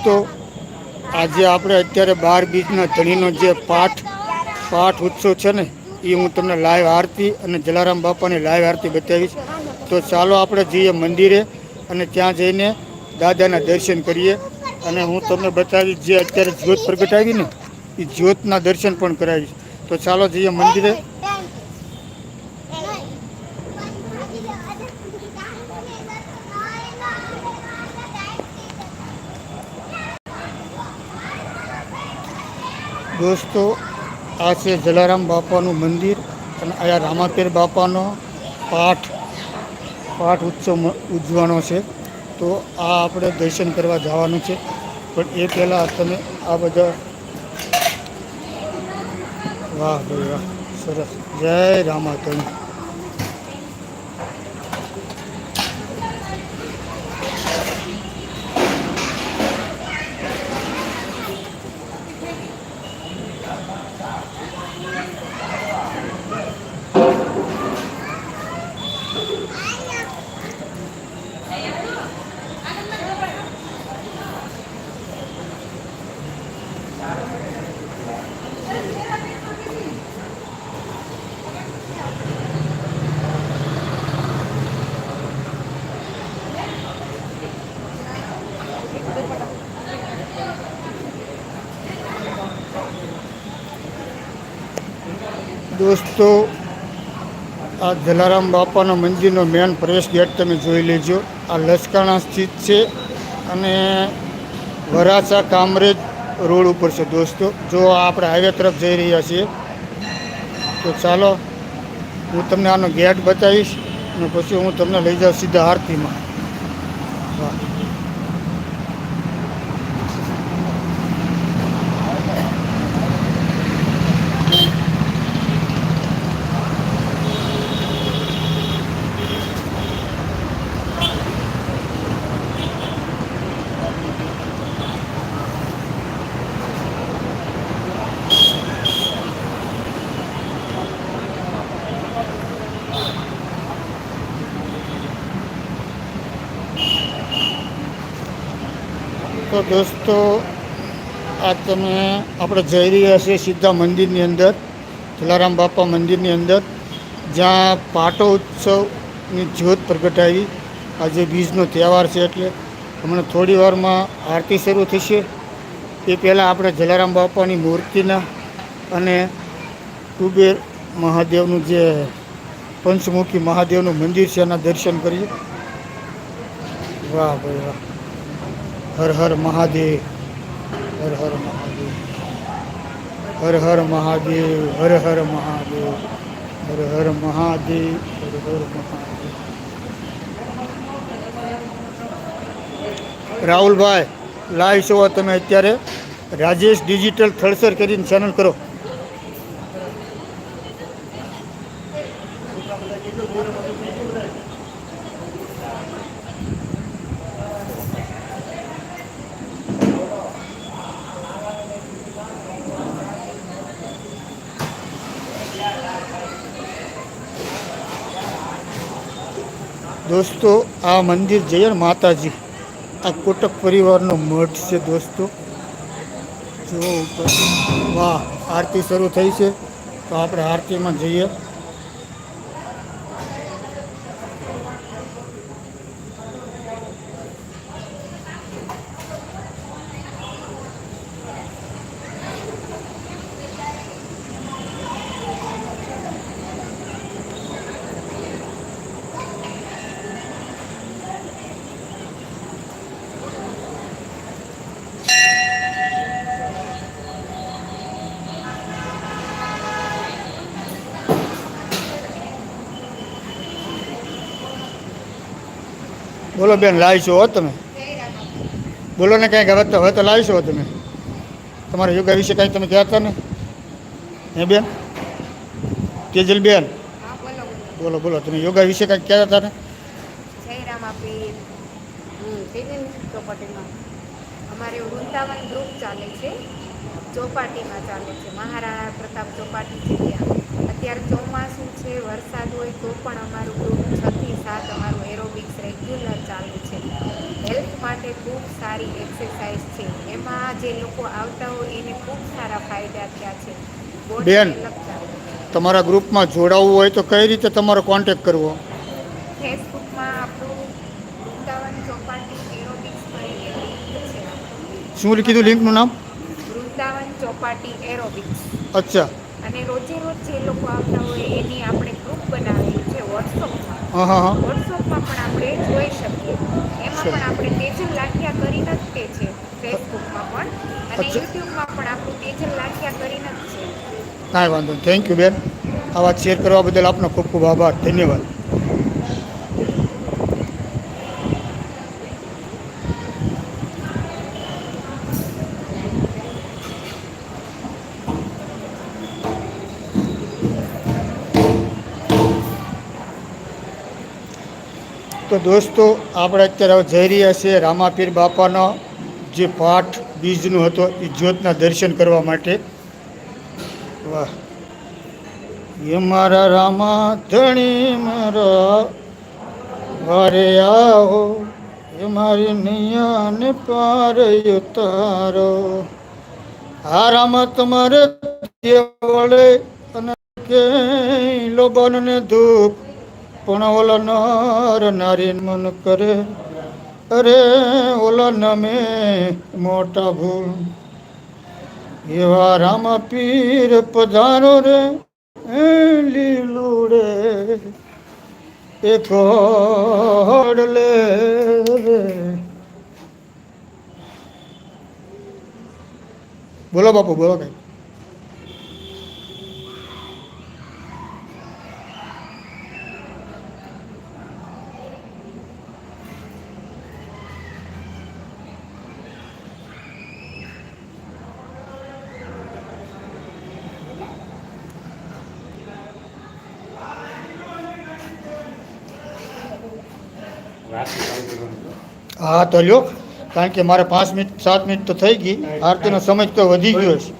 દોસ્તો, આજે આપણે અત્યારે બાર બીજના ધણીનો જે પાઠ પાઠ ઉત્સવ છે ને એ હું તમને લાઈવ આરતી અને જલારામ બાપાની લાઈવ આરતી બતાવીશ. તો ચાલો આપણે જઈએ મંદિરે અને ત્યાં જઈને દાદાના દર્શન કરીએ. અને હું તમને બતાવીશ, જે અત્યારે જ્યોત પ્રગટાવી ને એ જ્યોતના દર્શન પણ કરાવીશ. તો ચાલો જઈએ મંદિરે. દોસ્તો, આ છે જલારામ બાપાનું મંદિર અને અહીંયા રામાપીર બાપાનો પાઠ પાઠ ઉત્સવ ઉજવાનો છે. તો આ આપણે દર્શન કરવા જવાનું છે. પણ એ પહેલાં તમે આ બધા વાહ ભાઈ વાહ, સરસ. જય રામાતણી દોસ્તો, આ જલારામ બાપાના મંદિરનો મેન પ્રવેશ ગેટ તમે જોઈ લેજો. આ લસકાણા સ્થિત છે અને વરાછા કામરેજ રોડ ઉપર છે દોસ્તો. જો આપણે હાઈવે તરફ જઈ રહ્યા છીએ, તો ચાલો હું તમને આનો ગેટ બતાવીશ અને પછી હું તમને લઈ જાઉં સીધા આરતીમાં. વાહ. તો દોસ્તો, આ તમે આપણે જઈ રહ્યા છીએ સીધા મંદિરની અંદર, જલારામ બાપા મંદિરની અંદર, જ્યાં પાટો ઉત્સવની જ્યોત પ્રગટાવી. આજે બીજનો તહેવાર છે એટલે હમણાં થોડી વારમાં આરતી શરૂ થશે. એ પહેલાં આપણે જલારામ બાપાની મૂર્તિના અને કુબેર મહાદેવનું જે પંચમુખી મહાદેવનું મંદિર છે એના દર્શન કરીએ. વાહ ભાઈ વાહ. હર હર મહાદેવ, હર હર મહાદેવ, હર હર મહાદેવ, હર હર મહાદેવ, હર હર મહાદેવ, હર હર મહાદેવ. રાહુલભાઈ લાઈવ શો તમે અત્યારે રાજેશ ડિજિટલ થળસર કરીને ચેનલ કરો દોસ્તો આ મંદિર ને માતાજી. આ કોટક પરિવારનો મઠ છે દોસ્તો. જો વાહ, આરતી શરૂ થઈ છે. તો આપણે આરતીમાં જઈએ. બોલો બેન લાવી છો હો તમે. બોલો ને કાંઈક, હવે તો હવે તો લાવી છો તમે. તમારા યોગા વિશે કાંઈ તમે કહેતા ને? હે બેન? તેજલ બેન? હા બોલો બોલો, તમે યોગા વિશે કંઈક કહેતા હતા ને? હું અમારે વૃંદાવન ગ્રુપ ચાલે છે. ચોપાટીમાં ચાલે છે. મહારાણા પ્રતાપ ચોપાટી છે ત્યાં. અત્યારે ચોમાસું છે વરસાદ હોય તો પણ અમારું ગ્રુપ છથી સાત અમારું એરોબિક્સ રેગ્યુલર ચાલુ છે. હેલ્થ માટે ખૂબ સારી એક્સરસાઇઝ છે. એમાં જે લોકો આવતા હોય એને ખૂબ સારા ફાયદા થયા છે. બેન. તમારા ગ્રુપમાં જોડાવવું હોય તો કઈ રીતે તમારો કોન્ટેક કરવો? ફેસબુકમાં આપણું વૃંદાવન ચોપાટી એરોબિક્સ કરીને લિંક છે. શું કીધું લિંકનું નામ? વૃંદાવન ચોપાટી એરોબિક્સ અચ્છા. અને રોજે રોજ જે લોકો આવતા હોય એની આપણે ગ્રુપ બનાવેલું છે વોટ્સઅપમાં વોટ્સઅપમાં પણ આપણે જોઈ શકીએ. એમાં પણ આપણે તેજલ લાઠિયા કરીને જ તે છે ફેસબુકમાં પણ. અને. યુટ્યુબમાં પણ આપણું તેજલ લાઠિયા કરીને જ છે. કાંઈ વાંધો થેન્ક યુ બેન. આ વાત શેર કરવા બદલ આપનો ખૂબ ખૂબ આભાર. ધન્યવાદ. દોસ્તો, આપણે અત્યારે જઈ રહ્યા છીએ રામાપીર બાપાનો જે પાઠ બીજનો હતો, એ જ્યોતના દર્શન કરવા માટે. વાહ. એ મારા રામા ધણી મારા વારે આવો, એ મારી નૈયાને પાર ઉતારો આ રામા, તમારે વળે અને કે લોબન ને દુઃખ પણ ઓલા નર નારી મન કરે. અરે, ઓલા નમે મોટા ભૂલ. એવા રામ પીર પધારો રે લીલુડે. એ કોડલે રે. બોલો બાપુ, બોલો કઈ. હા તો લ્યો કારણ કે મારે પાંચ મિનિટ, સાત મિનિટ તો થઈ ગઈ. આરતીનો સમય તો વધી ગયો છે.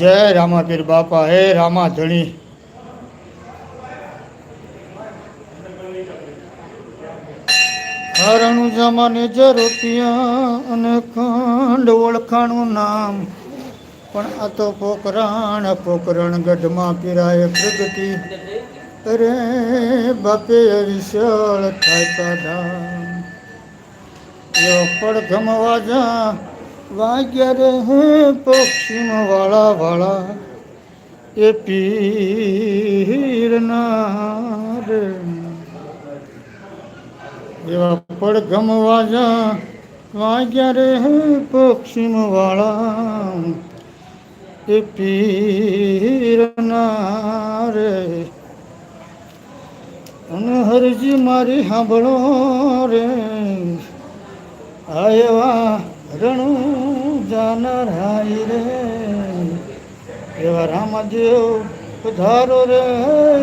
જય રામાપીર બાપા, હે રામા ધણી હરણું જમાને જ રૂપિયા અને ખંડ ઓળખાણું નામ. પણ આ તો પોકરાણ પોકરણ ગઢમાં પીરાય પ્રગતિ. અરે બાપે, વિશાળ થાય કાઢા યો પડઘમ વાજા, વાગ્યા રે હે પશ્ચિમ વાળા વાળા. એ પીરના રે એવા પડઘમ વાજા, વાગ્યા રે હે પશ્ચિમ વાળા. એ પીરના રે અને હરજી મારી સાંભળો રે. એવા રણું જાનર હાઈ રે. એવા રામદેવ પધારો રે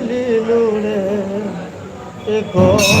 લીલું રે. てこる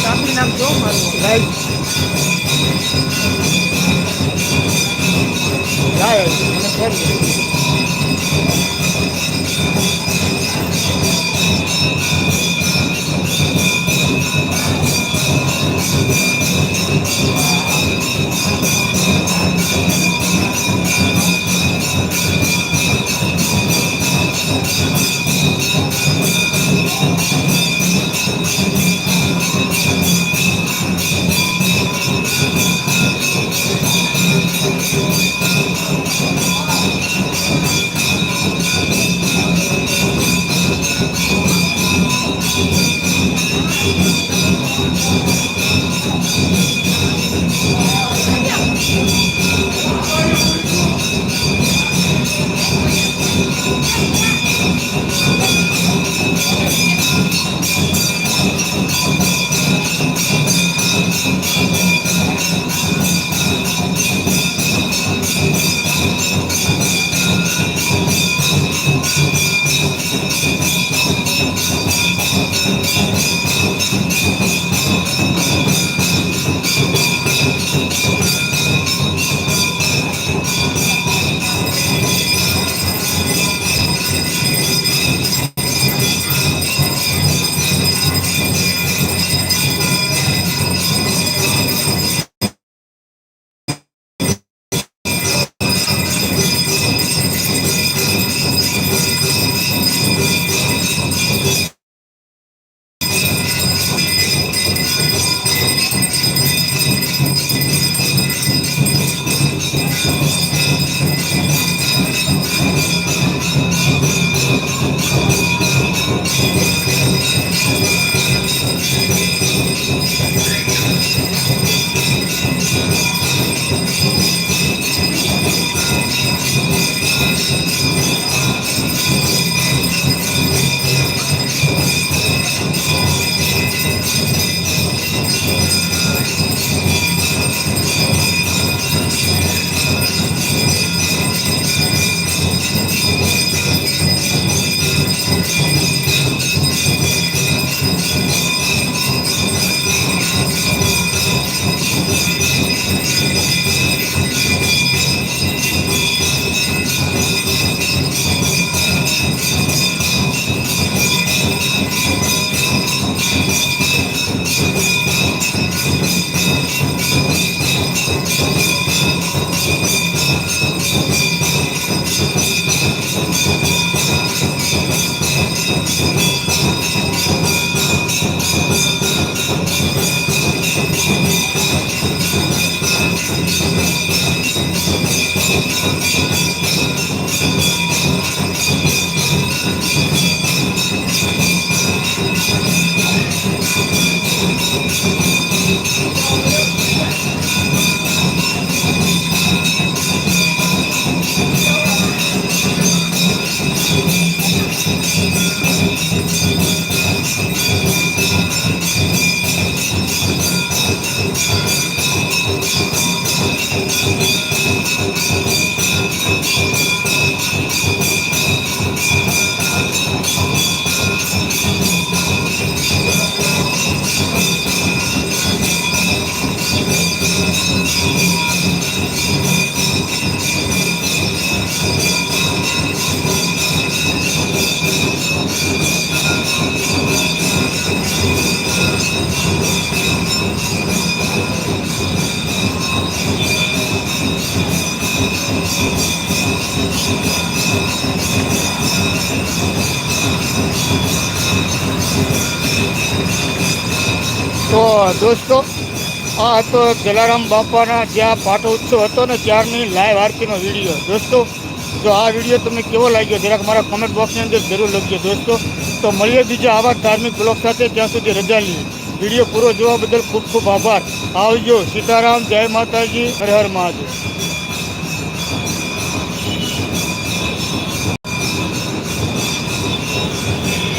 Sabi ng Diyos, ano? Right? Live live મને કરી તો દોસ્તો, આ હતો જલારામ બાપાના જ્યાં પાટોત્સવ હતો ને ત્યારની લાઈવ આરતીનો વીડિયો દોસ્તો, જો આ વીડિયો તમને કેવો લાગ્યો, જરાક મારા કોમેન્ટ બોક્સની અંદર જરૂર લખજો દોસ્તો. તો મળીએ બીજા આવા ધાર્મિક બ્લોગ સાથે, ત્યાં સુધી રજા લઈએ વીડિયો પૂરો જોવા બદલ ખૂબ ખૂબ આભાર. આવજો, સીતારામ, જય માતાજી, હર હર મહાદેવ.